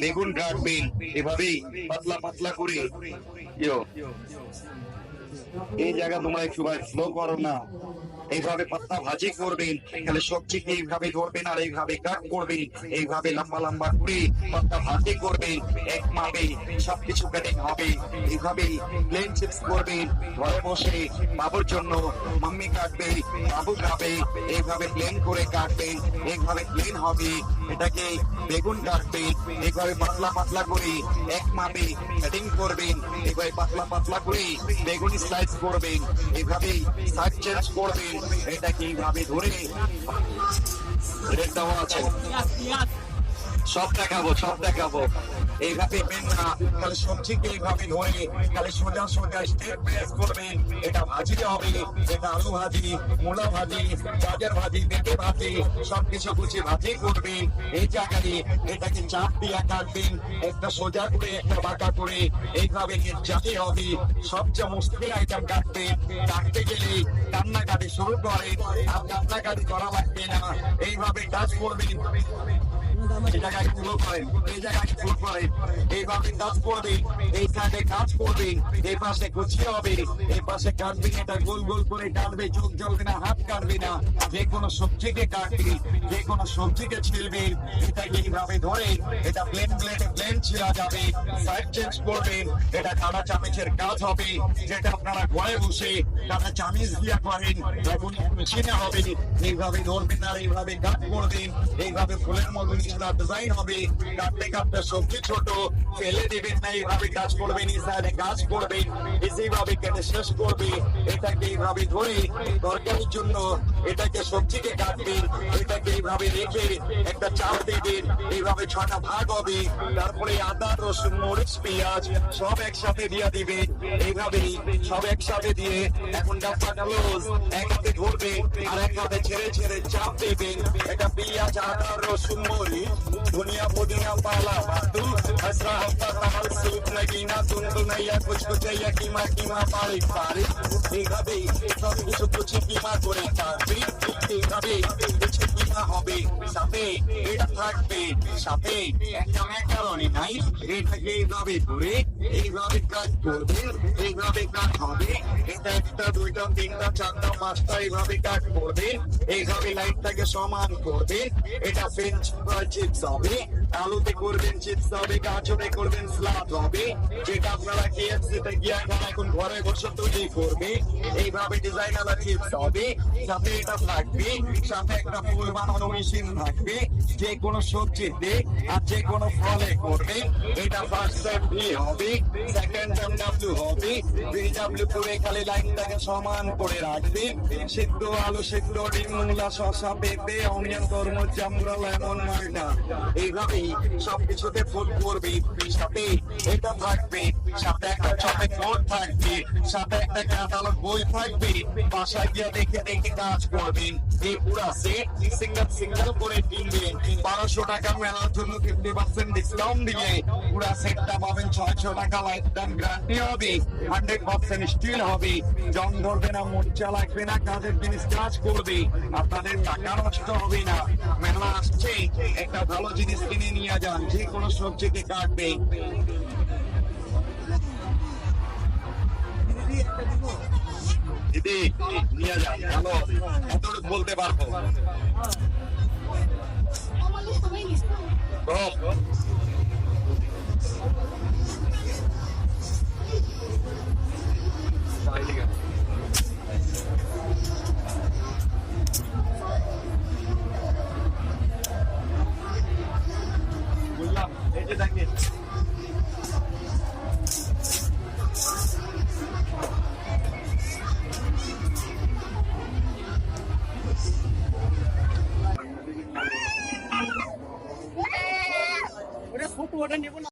বেগুন কাটবেন এভাবেই পাতলা পাতলা করে। এই জায়গা তোমরা একটু স্লো করো না। এইভাবে পাতলা ভাজি করবেন, তাহলে সবজিকে এইভাবে ধরবেন আর এইভাবে কাট করবেন, এইভাবে লম্বা লম্বা করে পাতলা ভাজি করবেন, এক মাপে সবকিছু কাটিং হবে। এইভাবে প্লেন চিপস করবেন, ঘরে বসে বাবুর জন্য মাম্মি কাটবে, বাবু খাবে, এইভাবে প্লেন করে কাটবেন এইভাবে প্লেন হবে। এটাকে বেগুন কাটবেন এইভাবে পাতলা পাতলা করে এক মাপে কাটিং করবেন, এইভাবে পাতলা পাতলা করে বেগুনি স্লাইস করবেন এইভাবে সাইড চেঞ্জ করবেন এটাকে এইভাবে ধরে রেড দেওয়া আছে। সব দেখাবো সব দেখাবো। এইভাবে তাহলে সবজিকে এইভাবে ধরে তাহলে সোজা সোজা স্টেপ করবেন এটা ভাজি হবে, এটা আলু ভাজি, মূলা ভাজি, গাজর ভাজি, পেঁপে ভাজি, সবকিছু গুছিয়ে ভাজি করবেন এই জায়গায় এটাকে চাপ দিয়ে কাটবেন একটা সোজা করে, একটা বাঁকা করে। এইভাবে চাপে হবে। সবচেয়ে মুশকিল আইটেম কাটবে কাটতে গেলে কান্নাকাটি শুরু করেন আর কান্নাকাটি করা লাগবে না। এইভাবে কাজ করবেন এইভাবে কাজ কাজ এটা যে কোনো সবজিকে যে কোনো সবজিকে এইভাবে ধরে এটা প্লেন প্লেটে প্লেন ছিলা যাবে এটা কাজ হবে যেটা আপনারা ঘরে বসে কাটা চামিচ দিয়া করেন মেশিনে হবে এইভাবে ধরবেন আর এইভাবে কাট করবেন এইভাবে ফুলের মতো কিছুটা ডিজাইন হবে ছোট ফেলে না এইভাবে কাজ করবেন কাজ করবেন এইভাবে কেটে শেষ করবে এটাকে এইভাবে ধরে তরকারির জন্য এটাকে সবজিকে কাটবেন এটাকে এইভাবে রেখে একটা দেবেন এইভাবে ছটা ভাগ হবে তারপরে আদা রসুন মরিচ পেঁয়াজ সব একসাথে দিয়ে দিবেন এইভাবে সব একসাথে দিয়ে এখন ডাব্বা ক্লোজ এক হাতে ধরবে আর এক হাতে ছেড়ে ছেড়ে চাপ দেবেন এটা পেঁয়াজ আদা রসুন মরিচ ধনিয়া পুদিনা পালা বাদু হসরা হপ্তা কামাল সুপ নগিনা তুন্দু নাইয়া কুছ কুছ ইয়া কিমা কিমা পারি পারি এইভাবে সব কিছু কুচি কিমা করে কাটবে এইভাবে কুচি কিমা হবে সাথে এটা এটা এইভাবে লাইটটাকে সমান করবে। এটা ফ্রেঞ্চ চিপস হবে, আলুতে করবেন চিপস হবে, গাজরে করবেন স্লাদ হবে। যেটা আপনারা কেএফসিতে গিয়ে এখন এখন ঘরে বসে তৈরি করবে, এইভাবে ডিজাইনার চিপস হবে। সাথে এটা থাকবে, সাথে একটা ফুল বানানো মেশিন থাকবে, যে কোনো সবজিতে আর যে কোনো ফলে করবে। এটা ফার্স্ট টাইম ভি হবে সেকেন্ড টাইম ডাব্লিউ হবে। ভি ডাব্লিউ করে খালি লাইনটাকে সমান করে রাখবে। সিদ্ধ আলু, সিদ্ধ ডিম, মূলা, শসা, পেঁপে, অনিয়ন, তরমুজ জামরা লেমন, মালটা। এইভাবেই সবকিছুতে ফুল করবে, সাথে এটা থাকবে, সাথে একটা চপে কোড থাকবে, সাথে একটা ক্যাটালগ বই থাকবে। বাসায় গিয়ে দেখে দেখে কাজ করবেন। এই পুরা সেট সিঙ্গেল সিঙ্গেল করে কিনবেন বারোশো টাকা মেলার জন্য ফিফটি পার্সেন্ট ডিসকাউন্ট দিয়ে। পুরা সেটটা পাবেন ছয়শো টাকা লাইফ টাইম গ্যারান্টি হবে। হান্ড্রেড পার্সেন্ট স্টিল হবে। জং ধরবে না, মরিচা লাগবে না, কাজের জিনিস কাজ করবে। আপনাদের টাকা নষ্ট হবে না। মেলা আসছে, একটা ভালো জিনিস কিনে নিয়ে যান, যে কোনো সবজিকে কাটবে। দিদি, নিয়ে যান, ভালো এতটুকু বলতে পারব।